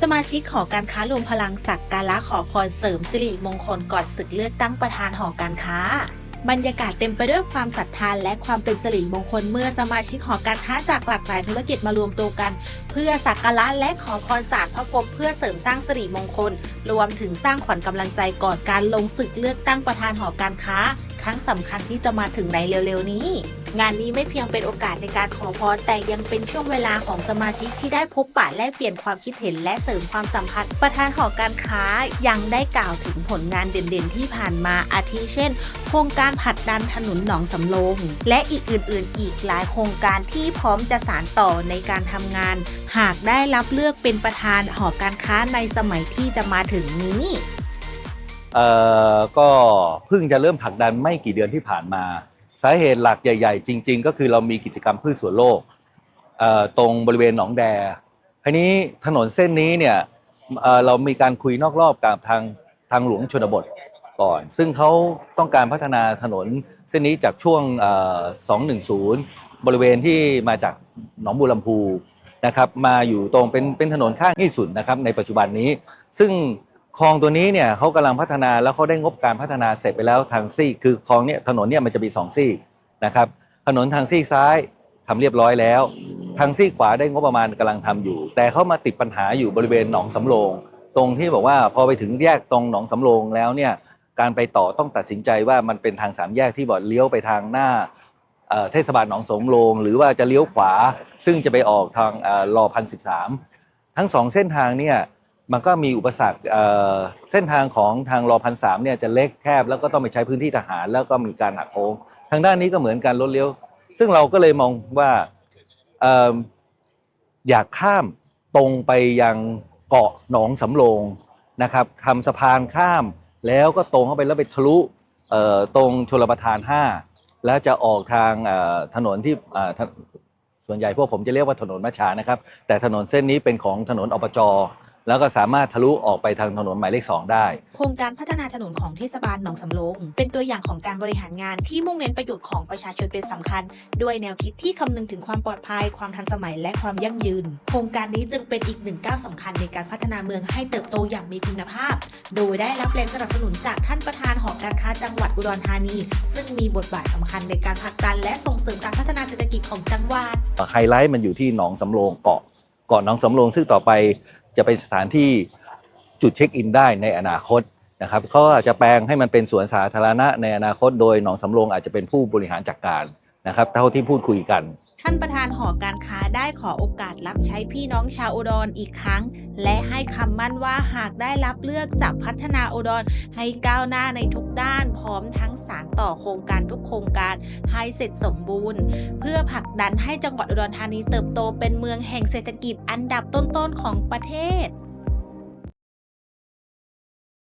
สมาชิกหอการค้ารวมพลังสักการะขอพรเสริมสิริมงคลก่อนศึกเลือกตั้งประธานหอการค้า บรรยากาศเต็มไปด้วยความศรัทธาและความเป็นสิริมงคลเมื่อสมาชิกหอการค้าจากหลากหลายธุรกิจมารวมตัวกัน เพื่อสักการะและขอพรศาสตร์พระพรมเพื่อเสริมสร้างสิริมงคล รวมถึงสร้างขวัญกำลังใจก่อนการลงศึกเลือกตั้งประธานหอการค้า ครั้งสำคัญที่จะมาถึงในเร็วๆนี้ งานนี้ไม่เพียงเป็นโอกาสในการขอพรแต่ยังเป็นช่วงเวลาของสมาชิกที่ได้พบปะแลกเปลี่ยนความคิดเห็นและเสริมความสัมพันธ์ ประธานหอการค้ายังได้กล่าวถึงผลงานเด่นๆ ที่ผ่านมาอาทิเช่น โครงการผลักดันถนนหนองสำโรงและอีกอื่นๆ อีกหลายโครงการที่พร้อมจะสานต่อในการทำงาน หากได้รับเลือกเป็นประธานหอการค้าในสมัยที่จะมาถึงนี้เอ่อก็เพิ่งจะเริ่มผลักดันไม่กี่เดือนที่ผ่านมา สาเหตุหลักใหญ่ ๆ จริง ๆ ก็คือเรามีกิจกรรมพืชสวนโลกตรงบริเวณหนองแดทีนี้ถนนเส้นนี้เนี่ยเรามีการคุยนอกรอบกับทางทางหลวงชนบทก่อน ซึ่งเขาต้องการพัฒนาถนนเส้นนี้จากช่วง 210 บริเวณที่มาจากหนองบัวลำพูนะครับมาอยู่ตรงเป็นเป็นถนนข้างที่สุดนะครับในปัจจุบันนี้ ซึ่ง คลองตัวนี้เนี่ยเขากำลังพัฒนาแล้วเขาได้งบการพัฒนาเสร็จไปแล้วทางซีกคือคลองเนี่ยถนนเนี่ยมันจะมีสองซีกนะครับถนนทางซีกซ้ายทำเรียบร้อยแล้ว ทางซีกขวาได้งบประมาณกำลังทำอยู่ แต่เขามาติดปัญหาอยู่บริเวณหนองสำโรง ตรงที่บอกว่าพอไปถึงแยกตรงหนองสำโรงแล้วเนี่ยการไปต่อต้องตัดสินใจว่ามันเป็นทางสามแยกที่บอกเลี้ยวไปทางหน้าเทศบาลหนองสมโรงหรือว่าจะเลี้ยวขวา ซึ่งจะไปออกทางอรอพันสิบสามทั้งสองเส้นทางเนี่ย มันก็มีอุปสรรคเอ่อเส้นทางของทางรอพันสามเนี่ยจะเล็กแคบแล้วก็ต้องไปใช้พื้นที่ทหาร แล้วก็มีการหักโค้งทางด้านนี้ก็เหมือนกันรถเลี้ยว ซึ่งเราก็เลยมองว่าเอ่ออยากข้ามตรงไปยังเกาะหนองสำโรงนะครับทำสะพานข้ามแล้วก็ตรงเข้าไปแล้วไปทะลุเอ่อตรงชลประทาน 5 แล้วจะออกทางเอ่อถนนที่เอ่อถส่วนใหญ่พวกผมจะเรียกว่าถนนมัชชานะครับ แต่ถนนเส้นนี้เป็นของถนนอบจ แล้วก็สามารถทะลุออกไปทางถนนหมายเลขสองได้ โครงการพัฒนาถนนของเทศบาลหนองสำโรงเป็นตัวอย่างของการบริหารงานที่มุ่งเน้นประโยชน์ของประชาชนเป็นสำคัญ ด้วยแนวคิดที่คำนึงถึงความปลอดภัย ความทันสมัยและความยั่งยืน โครงการนี้จึงเป็นอีกหนึ่งก้าวสำคัญในการพัฒนาเมืองให้เติบโตอย่างมีคุณภาพ โดยได้รับแรงสนับสนุนจากท่านประธานหอการค้าจังหวัดอุดรธานี ซึ่งมีบทบาทสำคัญในการผลักดันและส่งเสริมการพัฒนาเศรษฐกิจของจังหวัดไฮไลท์มันอยู่ที่หนองสำโรงเกาะเกาะหนองสำโรงซึ่งต่อไป จะเป็นสถานที่จุดเช็คอินได้ในอนาคตนะครับเขาอาจจะแปลงให้มันเป็นสวนสาธารณะในอนาคต โดยหนองสำโรงอาจจะเป็นผู้บริหารจัดการนะครับ เท่าที่พูดคุยกัน ท่านประธานหอการค้าได้ขอโอกาสรับใช้พี่น้องชาวอุดรอีกครั้ง และให้คำมั่นว่าหากได้รับเลือกจะพัฒนาอุดรให้ก้าวหน้าในทุกด้าน พร้อมทั้งสานต่อโครงการทุกโครงการให้เสร็จสมบูรณ์ เพื่อผลักดันให้จังหวัดอุดรธานีเติบโตเป็นเมืองแห่งเศรษฐกิจอันดับต้นๆของประเทศ